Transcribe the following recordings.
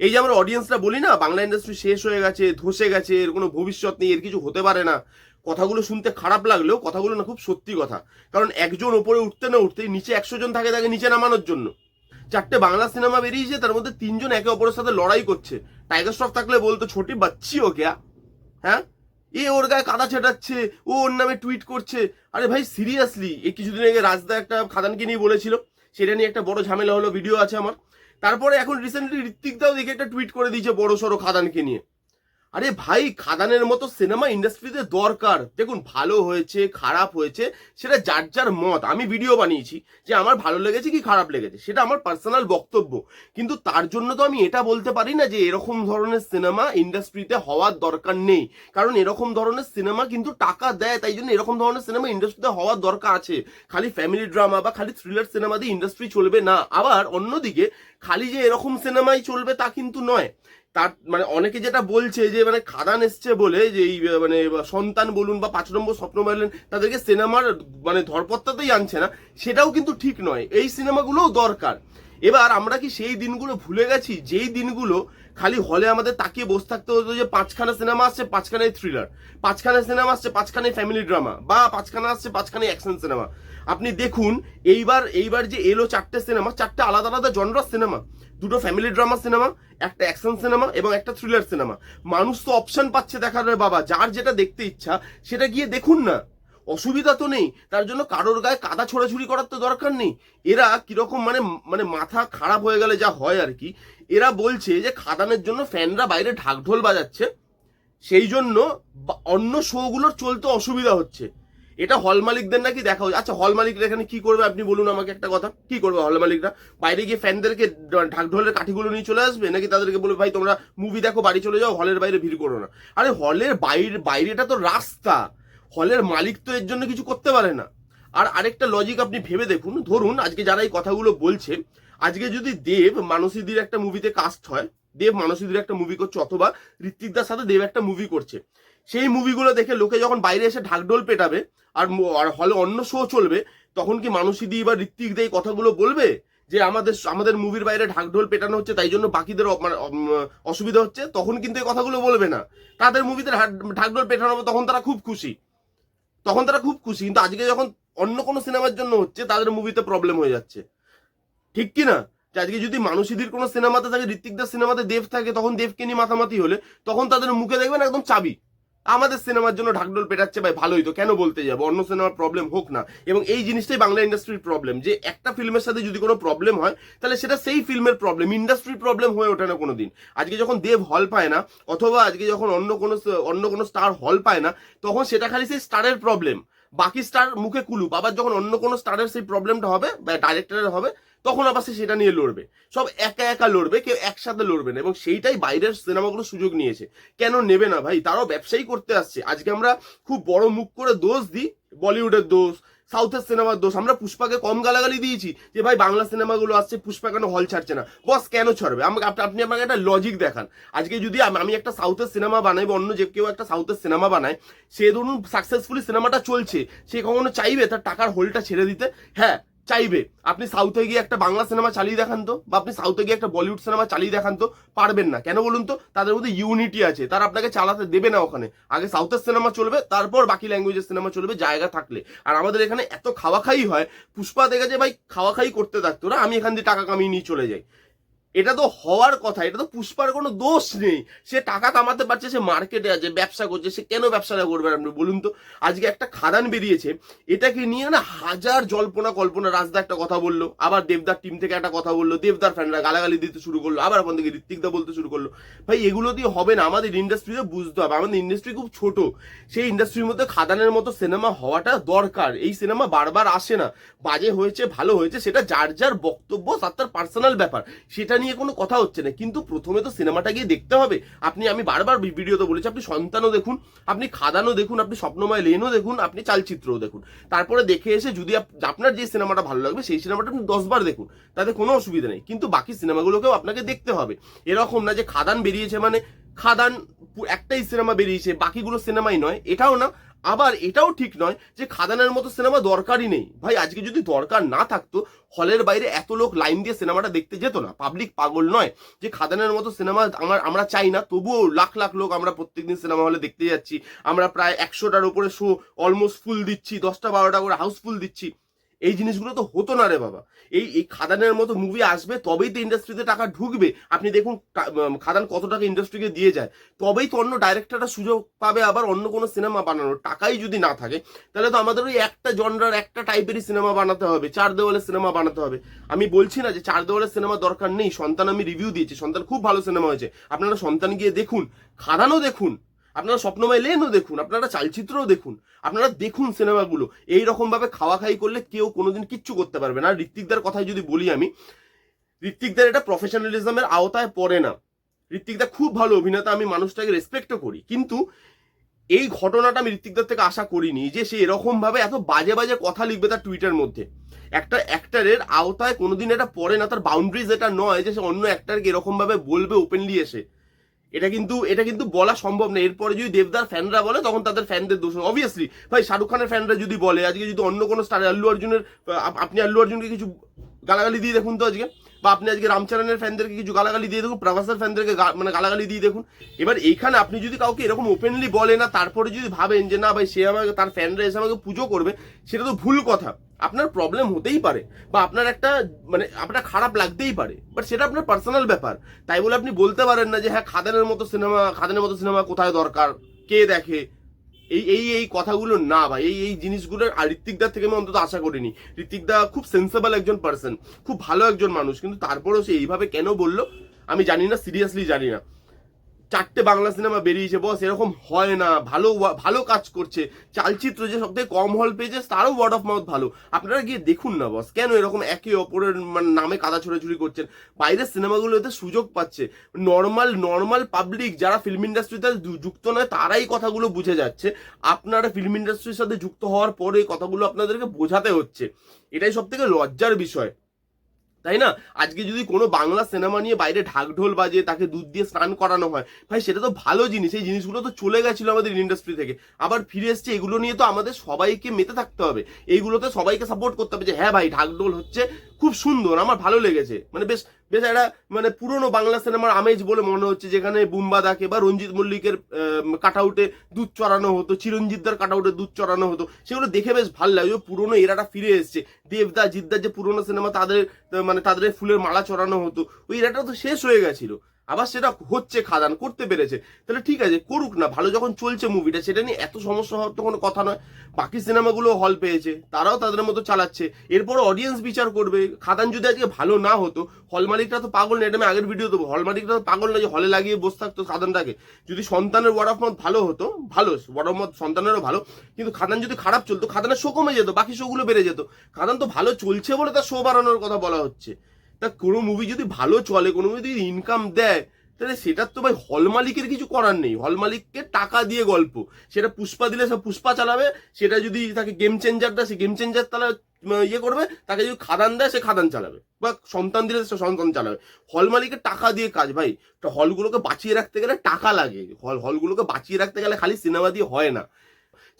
এই যে আমরা অডিয়েন্সরা বলি না, বাংলা ইন্ডাস্ট্রি শেষ হয়ে গেছে, ধসে গেছে, এর কোনো ভবিষ্যৎ নেই, এর কিছু হতে পারে না। কথাগুলো শুনতে খারাপ লাগলেও কথাগুলো না খুব সত্যি কথা। কারণ একজন ওপরে উঠতে না উঠতেই নিচে একশো জন থাকে তাকে নিচে নামানোর জন্য। চারটে বাংলা সিনেমা বেরিয়েছে, তার মধ্যে তিনজন একে অপরের সাথে লড়াই করছে। টাইগার শ্রফ থাকলে বলতো, ছোটি বাচ্চি ও কেয়া হ্যাঁ? এ ওর গায়ে কাদা ছেটাচ্ছে, ও ওর নামে টুইট করছে। আরে ভাই সিরিয়াসলি এই কিছুদিন আগে রাজদা একটা খাদানকে নিয়ে বলেছিল, সেটা নিয়ে একটা বড় ঝামেলা হলো ভিডিও আছে আমার। তারপরে এখন রিসেন্টলি ঋত্বিকদাও দেখে একটা টুইট করে দিয়েছে বড় সড়ো খাদানকে নিয়ে। আরে ভাই, খাদানের মতো সিনেমা ইন্ডাস্ট্রিতে দরকার। দেখুন, ভালো হয়েছে, খারাপ হয়েছে, সেটা যার যার মত। আমি ভিডিও বানিয়েছি যে আমার ভালো লেগেছে কি খারাপ লেগেছে, সেটা আমার পার্সোনাল বক্তব্য। কিন্তু তার জন্য তো আমি এটা বলতে পারি না যে এরকম ধরনের সিনেমা ইন্ডাস্ট্রিতে হওয়ার দরকার নেই। কারণ এরকম ধরনের সিনেমা কিন্তু টাকা দেয়, তাই জন্য এরকম ধরনের সিনেমা ইন্ডাস্ট্রিতে হওয়ার দরকার আছে। খালি ফ্যামিলি ড্রামা বা খালি থ্রিলার সিনেমা দিয়ে ইন্ডাস্ট্রি চলবে না। আবার অন্যদিকে, খালি যে এরকম সিনেমাই চলবে তা কিন্তু নয়। তার মানে অনেকে যেটা বলছে যে মানে খাদান এসছে বলে যে এই মানে সন্তান বলুন বা পাঁচ নম্বর স্বপ্ন মারলেন তাদেরকে সিনেমার মানে ধরপত্তাতেই আনছে না। সেটাও কিন্তু ঠিক নয়। এই সিনেমাগুলোও দরকার। এবার আমরা কি সেই দিনগুলো ভুলে গেছি? যেই দিনগুলো খালি হলে আমাদের তাকিয়ে বসে থাকতে হতো যে পাঁচখানা সিনেমা আসছে পাঁচখানায় থ্রিলার পাঁচখানা সিনেমা আসছে পাঁচখানায় ফ্যামিলি ড্রামা বা পাঁচখানা আসছে পাঁচখানায় অ্যাকশন সিনেমা আপনি দেখুন, এইবার এইবার যে এলো চারটে সিনেমা চারটে আলাদা আলাদা জনরার সিনেমা দুটো ফ্যামিলি ড্রামা সিনেমা একটা অ্যাকশন সিনেমা এবং একটা থ্রিলার সিনেমা মানুষ তো অপশন পাচ্ছে দেখার বাবা, যার যেটা দেখতে ইচ্ছা, সেটা গিয়ে দেখুন না। অসুবিধা তো নেই। তার জন্য কারোর গায়ে কাদা ছোড়াছুড়ি করার তো দরকার নেই। এরা কীরকম মানে মানে মাথা খারাপ হয়ে গেলে যা হয় আর কি। এরা বলছে যে খাদানের জন্য ফ্যানরা বাইরে ঢাকঢোল বাজাচ্ছে। সেই জন্য অন্য শোগুলোর চলতে অসুবিধা হচ্ছে। এটা হল মালিকদের নাকি দেখা হচ্ছে। আচ্ছা হল মালিকরা এখানে কি করবে? আপনি বলুন আমাকে একটা কথা। কি করবে হল মালিকরা? বাইরে গিয়ে ফ্যানদেরকে ঢাকঢোলের কাঠিগুলো নিয়ে চলে আসবে? নাকি তাদেরকে বলবে, ভাই, তোমরা মুভি দেখো, বাড়ি চলে যাও, হলের বাইরে ভিড় করো না। আরে, হলের বাইরে, বাইরেটা তো রাস্তা। হলের মালিক তো এর জন্য কিছু করতে পারে না। আর আরেকটা লজিক আপনি ভেবে দেখুন, ধরুন আজকে যারা এই কথাগুলো বলছে, আজকে যদি দেব মানসীদির একটা মুভিতে কাস্ট হয়, দেব মানসীদির একটা মুভি করছে অথবা ঋত্বিকদার সাথে দেব একটা মুভি করছে, সেই মুভিগুলো দেখে লোকে যখন বাইরে এসে ঢাকঢোল পেটাবে আর হলে অন্য শো চলবে, তখন কি মানসীদি বা ঋত্বিক দে কথাগুলো বলবে? যে আমাদের আমাদের মুভির বাইরে ঢাকঢোল পেটানো হচ্ছে, তাই জন্য বাকিদের মানে অসুবিধা হচ্ছে, তখন কিন্তু এই কথাগুলো বলবে না। তাদের মুভিতে ঢাক- ঢাকঢোল পেটানো তখন তারা খুব খুশি। তখন তারা খুব খুশি, কিন্তু আজকে যখন অন্য কোনো সিনেমার জন্য হচ্ছে, তাদের মুভিতে প্রবলেম হয়ে যাচ্ছে। ঠিক কি না? যে আজকে যদি মানুষীদের কোনো সিনেমাতে থাকে ঋত্বিকদার সিনেমাতে দেব থাকে, তখন দেবকে নিয়ে মাথামাতি হলে, তখন তাদের মুখে দেখবেন একদম চাবি। আমাদের সিনেমার জন্য ঢাকঢোল পেটাচ্ছে ভাই, ভালোই তো। কেন বলতে যাব? অন্য সিনেমার প্রবলেম হোক না। এবং এই জিনিসটাই বাংলা ইন্ডাস্ট্রির প্রবলেম যে একটা ফিল্মের সাথে যদি কোনো প্রবলেম হয়, তাহলে সেটা সেই ফিল্মের প্রবলেম ইন্ডাস্ট্রির প্রবলেম হয়ে ওঠে না কোনো দিন আজকে যখন দেব হল পায় না, অথবা আজকে যখন অন্য কোনো অন্য কোনো স্টার হল পায় না, তখন সেটা খালি সেই স্টারের প্রবলেম বাকি স্টার মুখে কুলুপ আবার যখন অন্য কোনো স্টারের সেই প্রবলেমটা হবে, বা ডাইরেক্টরের হবে তখন আবার সে সেটা নিয়ে লড়বে। সব একা একা লড়বে, কেউ একসাথে লড়বে না এবং সেইটাই বাইরের সিনেমাগুলো সুযোগ নিয়েছে। কেন নেবে না ভাই? তারাও ব্যবসায়ী করতে আসছে। আজকে আমরা খুব বড় মুখ করে দোষ দিই, বলিউডের দোষ, সাউথের সিনেমার দোষ। আমরা পুষ্পাকে কম গালাগালি দিয়েছি যে, ভাই, বাংলা সিনেমাগুলো আসছে, পুষ্পা কেন হল ছাড়ছে না? বস, কেন ছাড়বে? আমাকে আপনি আমাকে একটা লজিক দেখান। আজকে যদি আমি একটা সাউথের সিনেমা বানাই বা অন্য যে কেউ একটা সাউথের সিনেমা বানায়, সে ধরুন সাকসেসফুলি সিনেমাটা চলছে, সে কখনো চাইবে তার টাকার হোলটা ছেড়ে দিতে? হ্যাঁ চাইবে। আপনি সাউথে গিয়ে একটা বাংলা সিনেমা চালিয়ে দেখান তো, বা আপনি সাউথে গিয়ে একটা বলিউড সিনেমা চালিয়ে দেখান তো, পারবেন না। কেন বলুন তো? তাদের মধ্যে ইউনিটি আছে। তারা আপনাকে চালাতে দেবে না ওখানে। আগে সাউথের সিনেমা চলবে, তারপর বাকি ল্যাঙ্গুয়েজের সিনেমা চলবে, জায়গা থাকলে। আর আমাদের এখানে এত খাওয়া খাই হয়, পুষ্পা দেখেছে ভাই, খাওয়া খাই করতে থাকতো না, আমি এখান দিয়ে টাকা কামিয়ে নিয়ে চলে যাই। এটা তো হওয়ার কথা, এটা তো পুষ্পার কোনো দোষ নেই। সে টাকা কামাতে পারছে, সে মার্কেটে আছে, ব্যবসা করছে, সে কেন ব্যবসাটা করবে আপনি বলুন তো? আজকে একটা খাদান বেরিয়েছে, এটাকে নিয়ে না হাজার জল্পনা কল্পনা, রাজদা একটা কথা বলল, আবার দেবদার টিম থেকে একটা কথা বলল, দেবদার ফ্যানরা গালাগালি দিতে শুরু করল, আবার এখন থেকে ঋত্বিকদা বলতে শুরু করল। ভাই, এগুলো দিয়ে হবে না, আমাদের ইন্ডাস্ট্রিতে বুঝতে হবে, আমাদের ইন্ডাস্ট্রি খুব ছোট, সেই ইন্ডাস্ট্রির মধ্যে খাদানের মতো সিনেমা হওয়াটা দরকার, এই সিনেমা বারবার আসে না, বাজে হয়েছে, ভালো হয়েছে, সেটা যার যার বক্তব্য, তার তার পার্সোনাল ব্যাপার, সেটা নিয়ে কোনো কথা হচ্ছে না। কিন্তু প্রথমে তো সিনেমাটা গিয়ে দেখতে হবে। আপনি, আমি বারবার ভিডিওতে বলেছি, আপনি সন্তানও দেখুন, আপনি খাদানও দেখুন, আপনি স্বপ্নময় লেনও দেখুন, আপনি চালচিত্রও দেখুন। তারপরে দেখে এসে যদি আপনার যে সিনেমাটা ভালো লাগবে, সেই সিনেমাটা আপনি দশবার দেখুন। তাতে কোনো অসুবিধা নেই। কিন্তু বাকি সিনেমাগুলোকেও আপনাকে দেখতে হবে। এরকম না যে খাদান বেরিয়েছে মানে খাদান একটাই সিনেমা বেরিয়েছে, বাকিগুলো সিনেমাই নয়। এটাও না আবার এটাও ঠিক নয় যে খাদানের মতো সিনেমা দরকারই নেই। ভাই, আজকে যদি দরকার না থাকতো, হলের বাইরে এত লোক লাইন দিয়ে সিনেমাটা দেখতে যেত না। পাবলিক পাগল নয় যে খাদানের মতো সিনেমা আমার, আমরা চাই না, তবুও লাখ লাখ লোক আমরা প্রত্যেকদিন সিনেমা হলে দেখতে যাচ্ছি। আমরা প্রায় একশোটার উপরে শো অলমোস্ট ফুল দিচ্ছি, দশটা বারোটা করে হাউসফুল দিচ্ছি। এই জিনিসগুলো তো হতো না রে বাবা। এই এই খাদানের মতো মুভি আসবে, তবেই তো ইন্ডাস্ট্রিতে টাকা ঢুকবে। আপনি দেখুন খাদান কত টাকা ইন্ডাস্ট্রিকে দিয়ে যায়। তবেই তো অন্য ডাইরেক্টররা সুযোগ পাবে আবার অন্য কোনো সিনেমা বানানোর। টাকাই যদি না থাকে, তাহলে তো আমাদের ওই একটা জনরার একটা টাইপেরই সিনেমা বানাতে হবে। চার দেওয়ালের সিনেমা বানাতে হবে। আমি বলছি না যে চার দেওয়ালের সিনেমা দরকার নেই। সন্তান আমি রিভিউ দিয়েছি। সন্তান খুব ভালো সিনেমা হয়েছে। আপনারা সন্তান গিয়ে দেখুন। খাদানও দেখুন। আপনারা স্বপ্নময় লেনও দেখুন, আপনারা চালচিত্রও দেখুন, আপনারা দেখুন সিনেমাগুলো। এই রকম ভাবে খাওয়া খাই করলে কেউ কোনোদিন কিচ্ছু করতে পারবে না। ঋত্বিকদার কথাই যদি বলি আমি, ঋত্বিকদার এটা প্রফেশনালিজমের আওতায় পড়ে না। ঋত্বিকদা খুব ভালো অভিনেতা, আমি মানুষটাকে রেসপেক্টও করি। কিন্তু এই ঘটনাটা আমি ঋত্বিকদার থেকে আশা করিনি যে সে এরকম ভাবে এত বাজে বাজে কথা লিখবে তার টুইটার মধ্যে। একটা অ্যাক্টারের আওতায় কোনোদিন এটা পড়ে না, তার বাউন্ডারিজ এটা নয় যে সে অন্য অ্যাক্টারকে এরকম ভাবে বলবে ওপেনলি এসে। এটা কিন্তু এটা কিন্তু বলা সম্ভব না। এরপরে যদি দেবদার ফ্যানরা বলে, তখন তাদের ফ্যানদের দোষ অবভিয়াসলি ভাই, শাহরুখ খানের ফ্যানরা যদি বলে, আজকে যদি অন্য কোনো স্টার আল্লু অর্জুনের আপনি আল্লু অর্জুনকে কিছু গালাগালি দিয়ে দেখুন তো আজকে? বা আপনি আজকে রামচরণের ফ্যানদেরকে কিছু গালাগালি দিয়ে দেখুন, প্রভাসের ফ্যানদেরকে মানে গালাগালি দিয়ে দেখুন। এবার এইখানে আপনি যদি কাউকে এরকম ওপেনলি বলে না, তারপরে যদি ভাবেন যে না ভাই, সে আমাকে, তার ফ্যানরা এসে আমাকে পুজো করবে, সেটা তো ভুল কথা। আপনার প্রবলেম হতেই পারে বা আপনার একটা মানে আপনার খারাপ লাগতেই পারে বাট সেটা আপনার পার্সোনাল ব্যাপার। তাই বলে আপনি বলতে পারেন না যে হ্যাঁ খাদানের মতো সিনেমা খাদানের মতো সিনেমা কোথায় দরকার, কে দেখে? এই এই এই কথাগুলো না ভাই, এই এই জিনিসগুলো আর ঋত্বিকদার থেকে আমি অন্তত আশা করিনি। ঋত্বিকদা খুব সেন্সেবল একজন পার্সন খুব ভালো একজন মানুষ, কিন্তু তারপরেও সে এইভাবে কেন বলল, আমি জানি না সিরিয়াসলি জানি না। চারটে বাংলা সিনেমা বেরিয়েছে, বস, এরকম হয় না। ভালো ভালো কাজ করছে। চালচিত্র যে সব থেকে কম হল পেয়েছে, তারও ওয়ার্ড অফ মাউথ ভালো। আপনারা গিয়ে দেখুন না, বস, কেন এরকম একে অপরের মানে নামে কাদা ছোড়াছুড়ি করছেন? বাইরের সিনেমাগুলোতে সুযোগ পাচ্ছে। নর্মাল নর্মাল পাবলিক যারা ফিল্ম ইন্ডাস্ট্রিতে যুক্ত নয়, তারাই কথাগুলো বুঝে যাচ্ছে। আপনারা ফিল্ম ইন্ডাস্ট্রির সাথে যুক্ত হওয়ার পরে কথাগুলো আপনাদেরকে বোঝাতে হচ্ছে। এটাই সব থেকে লজ্জার বিষয়। তাই না? আজকে যদি কোনো বাংলা সিনেমা নিয়ে বাইরে ঢাকঢোল বাজে, তাকে দুধ দিয়ে স্নান করানো হয়, ভাই সেটা তো ভালো জিনিস। এই জিনিসগুলো তো চলে গেছিল আমাদের ইন্ডাস্ট্রি থেকে। আবার ফিরে এসছে, এগুলো নিয়ে তো আমাদের সবাইকে মেতে থাকতে হবে। এইগুলোতে সবাইকে সাপোর্ট করতে হবে যে হ্যাঁ ভাই, ঢাকঢোল হচ্ছে খুব সুন্দর, আমার ভালো লেগেছে। মানে বেশ বেশ একটা মানে পুরনো বাংলা সিনেমার আমেজ বলে মনে হচ্ছে, যেখানে বুম্বাদাকে বা রঞ্জিত মল্লিকের কাটাউটে দুধ চড়ানো হতো, চিরঞ্জিতদার কাটাউটে দুধ চড়ানো হতো। সেগুলো দেখে বেশ ভালো লাগে। পুরনো এরাটা ফিরে এসছে। দেবদা, জিদ্দার যে পুরনো সিনেমা, তাদের মানে তাদের ফুলের মালা চড়ানো হতো। ওই এরাটা তো শেষ হয়ে গেছিল। আবার সেটা হচ্ছে খাদান, করতে পেরেছে। তাহলে ঠিক আছে, করুক না, ভালো যখন চলছে মুভিটা সেটা নিয়ে এত সমস্যা হওয়ার তো কোনো কথা নয়। বাকি সিনেমাগুলো হল পেয়েছে, তারাও তাদের মতো চালাচ্ছে। এরপর অডিয়েন্স বিচার করবে। খাদান যদি আজকে ভালো না হতো হল মালিকরা তো পাগল না এটা আমি আগের ভিডিও দেবো। হল মালিকরা তো পাগল না যে হলে লাগিয়ে বসে থাকতো খাদানটাকে। যদি সন্তানের ওয়ার্ড অফ মাউথ ভালো হতো, ভালো ওয়ার্ড অফ মাউথ সন্তানেরও ভালো, কিন্তু খাদান যদি খারাপ চলতো, খাদানের শো কমে যেত, বাকি শোগুলো বেড়ে যেত। খাদান তো ভালো চলছে বলে তার শো বাড়ানোর কথা বলা হচ্ছে। তা কোনো মুভি যদি ভালো চলে, কোনো মুভি যদি ইনকাম দেয়, তাহলে সেটার তো ভাই হল মালিকের কিছু করার নেই। হল মালিককে টাকা দিয়ে গল্প। সেটা পুষ্পা দিলে সে পুষ্পা চালাবে, সেটা যদি তাকে গেম চেঞ্জার দেয়, সে গেম চেঞ্জার তাহলে ইয়ে করবে, তাকে যদি খাদান দেয়, সে খাদান চালাবে। বা সন্তান দিলে সে সন্তান চালাবে। হল মালিকের টাকা দিয়ে কাজ ভাই, তো হলগুলোকে বাঁচিয়ে রাখতে গেলে টাকা লাগে। হল হলগুলোকে বাঁচিয়ে রাখতে গেলে খালি সিনেমা দিয়ে হয় না।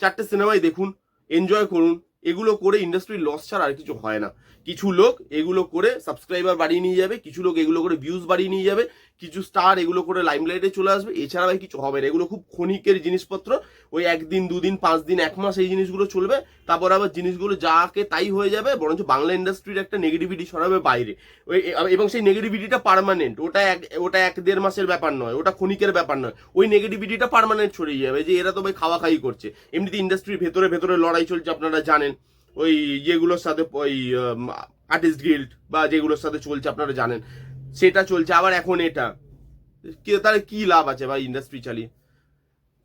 চারটে সিনেমাই দেখুন এনজয় করুন। এগুলো করে ইন্ডাস্ট্রির লস ছাড়া আর কিছু হয় না। কিছু লোক এগুলো করে সাবস্ক্রাইবার বাড়িয়ে নিয়ে যাবে, কিছু লোক এগুলো করে ভিউজ বাড়িয়ে নিয়ে যাবে কিছু স্টার এগুলো করে লাইমলাইটে চলে আসবে। এছাড়া ভাই কিছু হবে না। এগুলো খুব ক্ষণিকের জিনিসপত্র। ওই একদিন, দুদিন, পাঁচ দিন, এক মাস এই জিনিসগুলো চলবে। তারপর আবার জিনিসগুলো যাকে তাই হয়ে যাবে, বরঞ্চ বাংলা ইন্ডাস্ট্রির একটা নেগেটিভিটি সরাবে বাইরে। ওই এবং সেই নেগেটিভিটিটা পার্মানেন্ট ওটা এক ওটা এক দেড় মাসের ব্যাপার নয়। ওটা ক্ষণিকের ব্যাপার নয়। ওই নেগেটিভিটিটা পারমানেন্ট ছড়িয়ে যাবে। যে এরা তো ভাই খাওয়া খাই করছে। এমনিতে ইন্ডাস্ট্রির ভেতরে ভেতরে লড়াই চলছে আপনারা জানেন। ওই ইয়েগুলোর সাথে, ওই আর্টিস্ট গিল্ড বা যেগুলোর সাথে চলছে আপনারা জানেন। সেটা চলছে, আবার এখন এটা। তাহলে কি লাভ আছে ভাই ইন্ডাস্ট্রি চালিয়ে?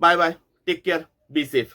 Bye bye take care be safe